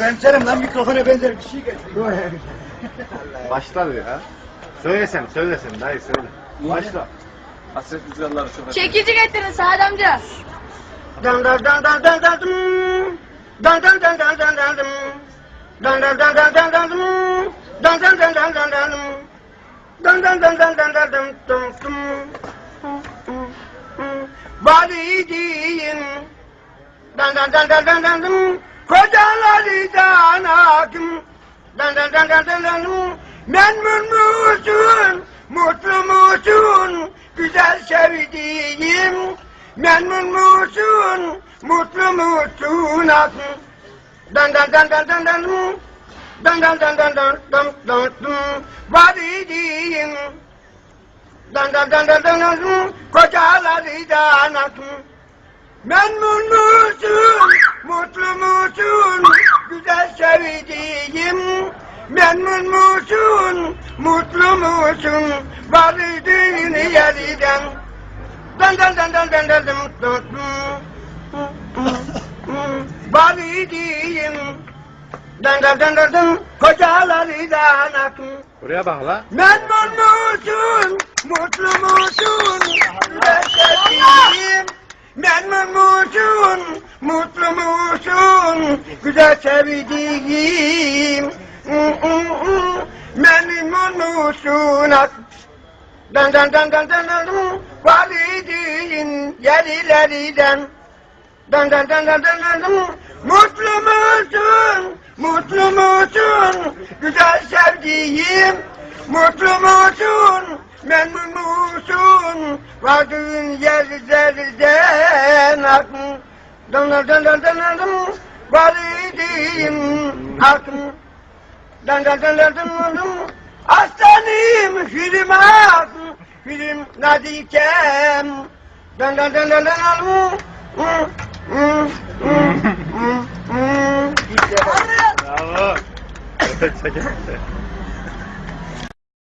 Hemşerim lan mikrofona benzer bir şey getir. Başla bir ya. Söylesem söylesem dayı söyle. Başla. Hasret rüzgarları çok Çekici getirin Saad amca. Dan dan dan dan dan dan. Dan dan dan dan dan dan. Dan dan dan dan dan dan. Dan dan dan dan dan dan. Dan dan dan dan dan dan dım dım. Valideyim. Dan dan dan dan dan dan. Kocaları danadım. Dan dan dan dan dan dan. Memnun musun? Mutlu musun? Güzel sevdiğim. Memnun musun? Mutlu musun? Dan dan dan dan dan dan dım. Dan dan dan dan dan dan dan dım. Valideyim. Dan dan dan dan dan dan. Kocaları danadım. Memnun musun? Sevdiğim. Memnun musun? Mutlu musun? Vardığın yerden. Dan dan dan dan dan dan dan Valideyim. Dan dan dan dan dan kocaları danakım. Buraya bak la. Memnun musun? Mutlu musun? Sevdiğim. Memnun musun? Mutlu musun? Güzel sevdiğim. Memnun musun? Dan dan dan dan dan dan Validin yerleriden Dan dan dan dan dan dan Mutlu musun? Mutlu musun? Güzel sevdiğim Mutlu musun? Memnun musun? Vardığın yerlerden Dan dan dan dan dan dan Validin aklım Dan dan dan dan dan dan Aslanım film aklım Film nadikem Dan dan dan dan dan dan. Bravo.